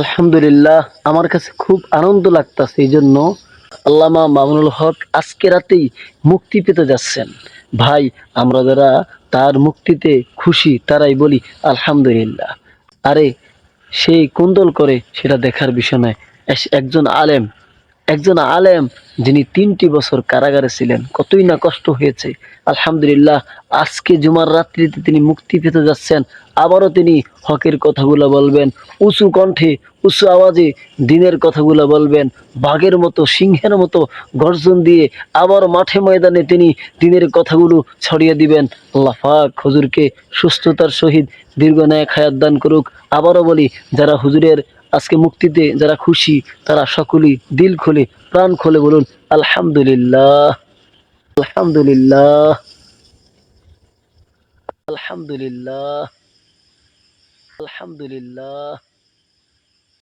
আলহামদুলিল্লাহ, আমার কাছে খুব আনন্দ লাগতাছে এই জন্য আল্লামা মামুনুল হক আজকে রাতেই মুক্তি পেতে যাচ্ছেন। ভাই, আমরা যারা তার মুক্তিতে খুশি, তারাই বলি আলহামদুলিল্লাহ। আরে সেই কুন্দল করে সেটা দেখার বিষয় নয়। একজন আলেম একজন আলেম যিনি তিনটি বছর কারাগারে ছিলেন, কতই না কষ্ট হয়েছে। আলহামদুলিল্লাহ, আজকে জুমার রাত্রিতে তিনি মুক্তি পেতে যাচ্ছেন। আবারও তিনি হকের কথাগুলো বলবেন, উঁচু কণ্ঠে, উঁচু আওয়াজে দিনের কথাগুলো বলবেন, বাঘের মতো, সিংহের মতো গর্জন দিয়ে আবার মাঠে ময়দানে তিনি দিনের কথাগুলো ছড়িয়ে দিবেন। পাক হুজুরকে সুস্থতার সহিত দীর্ঘ ন্যায় খায়াত দান করুক। আবারও বলি, যারা হুজুরের আজকে মুক্তিতে যারা খুশি, তারা সকলেই দিল খুলে, প্রাণ খুলে বলুন আলহামদুলিল্লাহ আলহামদুলিল্লাহ আলহামদুলিল্লাহ আলহামদুলিল্লাহ